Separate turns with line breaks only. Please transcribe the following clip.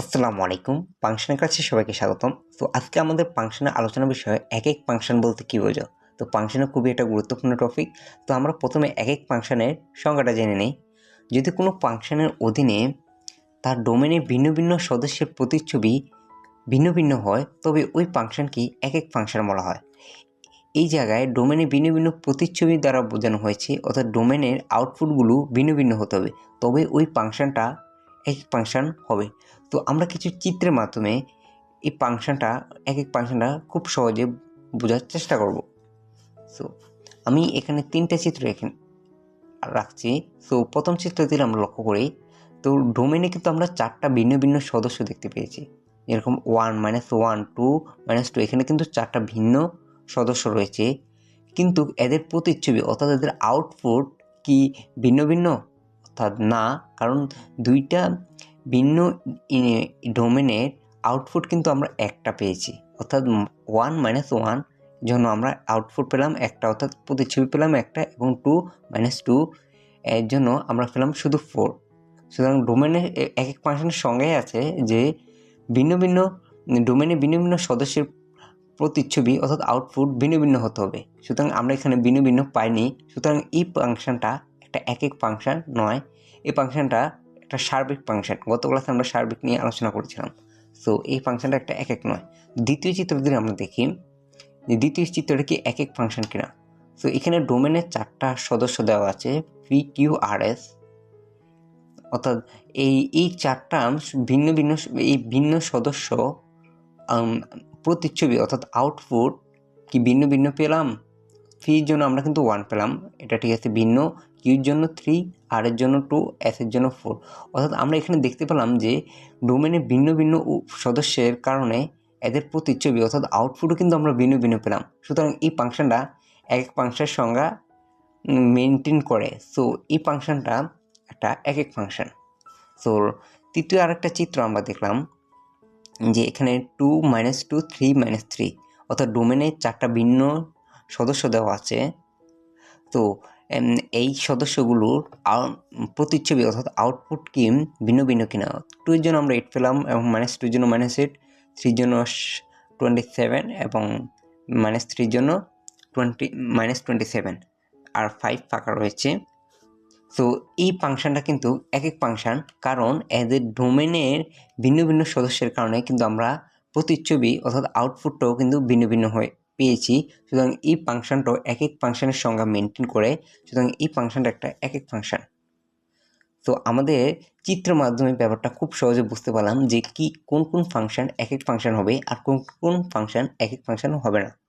আসসালামু আলাইকুম। ফাংশনের কাছে সবাইকে স্বাগতম। তো আজকে আমাদের ফাংশনের আলোচনা বিষয়ে এক এক ফাংশন বলতে কী বোঝো? তো ফাংশনের খুবই একটা গুরুত্বপূর্ণ টপিক তো আমরা প্রথমে এক এক ফাংশনের সংজ্ঞাটা জেনে নিই। যদি কোনো ফাংশনের অধীনে তার ডোমেনে ভিন্ন ভিন্ন সদস্যের প্রতিচ্ছবি ভিন্ন ভিন্ন হয়, তবে ওই ফাংশনকে এক এক ফাংশন বলা হয়। এই জায়গায় ডোমেনে ভিন্ন ভিন্ন প্রতিচ্ছবি দ্বারা বোঝানো হয়েছে, অর্থাৎ ডোমেনের আউটপুটগুলো ভিন্ন ভিন্ন হতে হবে। তবে ওই ফাংশনটা এক ফাংশন হবে। তো আমরা কিছু চিত্রের মাধ্যমে এই ফাংশনটা এক এক ফাংশনটা খুব সহজে বোঝার চেষ্টা করব। সো আমি এখানে তিনটে চিত্র এখানে রাখছি। সো প্রথম চিত্র দিলে আমরা লক্ষ্য করি, তো ডোমেনে কিন্তু আমরা চারটা ভিন্ন ভিন্ন সদস্য দেখতে পেয়েছি। যেরকম one minus one two minus two এখানে কিন্তু চারটা ভিন্ন সদস্য রয়েছে। কিন্তু এদের প্রতিচ্ছবি অর্থাৎ এদের আউটপুট কি ভিন্ন ভিন্ন? অর্থাৎ না, কারণ দুইটা ভিন্ন ডোমেনের আউটপুট কিন্তু আমরা একটা পেয়েছি। অর্থাৎ ওয়ান মাইনাস ওয়ান জন্য আমরা আউটপুট পেলাম একটা, অর্থাৎ প্রতিচ্ছবি পেলাম একটা এবং টু মাইনাস টু এর জন্য আমরা পেলাম শুধু ফোর সুতরাং ডোমেনের এক এক ফাংশনের সঙ্গে আছে যে ভিন্ন ভিন্ন ডোমেনে ভিন্ন ভিন্ন সদস্যের প্রতিচ্ছবি, অর্থাৎ আউটপুট ভিন্ন ভিন্ন হতে হবে। সুতরাং আমরা এখানে ভিন্ন ভিন্ন পাইনি। সুতরাং এই ফাংশনটা একটা এক এক ফাংশন নয়। এই ফাংশনটা একটা সার্বিক ফাংশান গত ক্লাসে আমরা সার্বিক নিয়ে আলোচনা করেছিলাম। সো এই ফাংশনটা একটা এক এক নয়। দ্বিতীয় চিত্র যদি আমরা দেখি দ্বিতীয় চিত্রটা কি এক এক ফাংশন কিনা? সো এখানে ডোমেনের চারটা সদস্য দেওয়া আছে পি কিউ আর এস অর্থাৎ এই এই চারটা ভিন্ন ভিন্ন, এই ভিন্ন সদস্য প্রতিচ্ছবি, অর্থাৎ আউটপুট কি ভিন্ন ভিন্ন পেলাম? ফির জন্য আমরা কিন্তু ওয়ান পেলাম। এটা ঠিক আছে ভিন্ন। কিউর জন্য থ্রি আর এর জন্য টু এস এর জন্য ফোর অর্থাৎ আমরা এখানে দেখতে পেলাম যে ডোমেনের ভিন্ন ভিন্ন সদস্যের কারণে এদের প্রতিচ্ছবি অর্থাৎ আউটপুটও কিন্তু আমরা ভিন্ন ভিন্ন পেলাম। সুতরাং এই ফাংশনটা এক এক ফাংশনের সংজ্ঞা মেনটেন করে। সো এই ফাংশনটা একটা এক এক ফাংশন সো তৃতীয় আরেকটা চিত্র আমরা দেখলাম যে এখানে two minus two three minus three অর্থাৎ ডোমেনের চারটা ভিন্ন সদস্য দেওয়া আছে। তো এই সদস্যগুলোর প্রতিচ্ছবি অর্থাৎ আউটপুট কি ভিন্ন ভিন্ন কিনা? টুর জন্য আমরা এইট পেলাম এবং মাইনাস টুর জন্য মাইনাস এইট থ্রির জন্য টোয়েন্টি সেভেন এবং মাইনাস থ্রির জন্য টোয়েন্টি মাইনাস টোয়েন্টি সেভেন আর ফাইভ ফাঁকা রয়েছে। তো, এই ফাংশনটা কিন্তু এক এক ফাংশন, কারণ এদের ডোমেনের ভিন্ন ভিন্ন সদস্যের কারণে কিন্তু আমরা প্রতিচ্ছবি অর্থাৎ আউটপুটটাও কিন্তু ভিন্ন ভিন্ন হয়ে পেয়েছি। সুতরাং এই ফাংশনটাও এক এক ফাংশনের সংজ্ঞা মেনটেন করে, সুতরাং এই ফাংশনটা একটা এক এক ফাংশন। তো আমাদের চিত্র মাধ্যমে ব্যাপারটা খুব সহজে বুঝতে পারলাম যে কি, কোন কোন ফাংশন এক এক ফাংশন হবে আর কোন কোন ফাংশন এক এক ফাংশন হবে না।